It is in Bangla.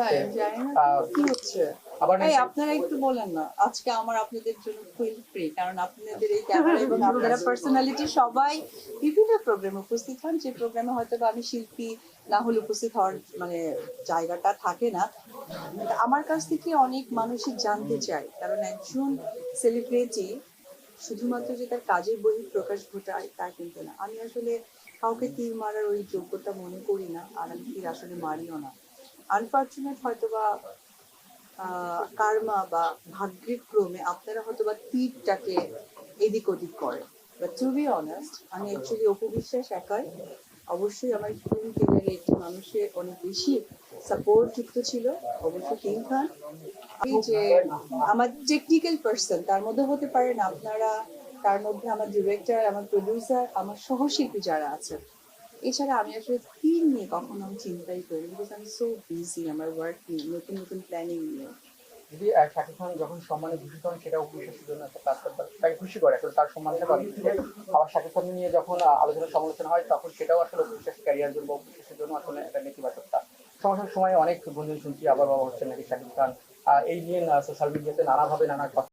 তাই হচ্ছে জানি না আহ, কি হচ্ছে। আবার আপনারা একটু বলেন না। আজকে আমার আপনাদের জন্য ফুল ফ্রি কারণ আপনাদের এই ক্যামেরা এবং আপনারা পার্সোনালিটি সবাই বিভিন্ন প্রোগ্রামে উপস্থিত হন। যে প্রোগ্রামে হয়তো আমি শিল্পী না হলে উপস্থিত হওয়ার মানে জায়গাটা থাকে না। আমার কাছ থেকে অনেক মানুষই জানতে চায়। কারণ একজন সেলিব্রিটি শুধুমাত্র যে তার কাজের বহি প্রকাশ ঘটায় তা কিন্তু না। আমি আসলে কাউকে তীর মারার ওই যোগ্যতা মনে করি না আর আমি তীর আসলে মারিও না। আনফর্চুনেট হয়তো বা কার্মা বা ভাগ্যের ক্রমে আপনারা হয়তো বা তীরটাকে এদিক ওদিক করে বাট টু বি অনেস্ট আমি অ্যাকচুয়ালি অপবিশ্বাস একাই। অবশ্যই আমার ফিল্ম কেরিয়ারে একটি মানুষের অনেক বেশি সাপোর্ট যুক্ত ছিল। অবশ্যই কিং খান। যে আমার টেকনিক্যাল পার্সন তার মধ্যে হতে পারেন আপনারা, তার মধ্যে আমার ডিরেক্টর আমার প্রডিউসার আমার সহশিল্পী যারা আছে এছাড়া আমি আসলে তীর নিয়ে কখনো আমি চিন্তাই করি বিকজ আমি সো বিজি আমার ওয়ার্ক নিয়ে, নতুন নতুন প্ল্যানিং নিয়ে। যদি শাকিব খান যখন সম্মানে ভূষিত হন জন্য একটা তাকে খুশি করে। তার সম্মানটা করে আবার শাকিব খান নিয়ে যখন আলোচনা, সমালোচনা হয়, তখন সেটাও আসলে উপবিশ্বাস ক্যারিয়ার জন্য বা জন্য আসলে একটা নেতিবাচকতা সমস্যার সময় অনেক গুঞ্জন শুনছি, আবার বাবা হচ্ছেন নাকি শাকিব খান। এই নিয়ে সোশ্যাল মিডিয়াতে নানাভাবে নানা কথা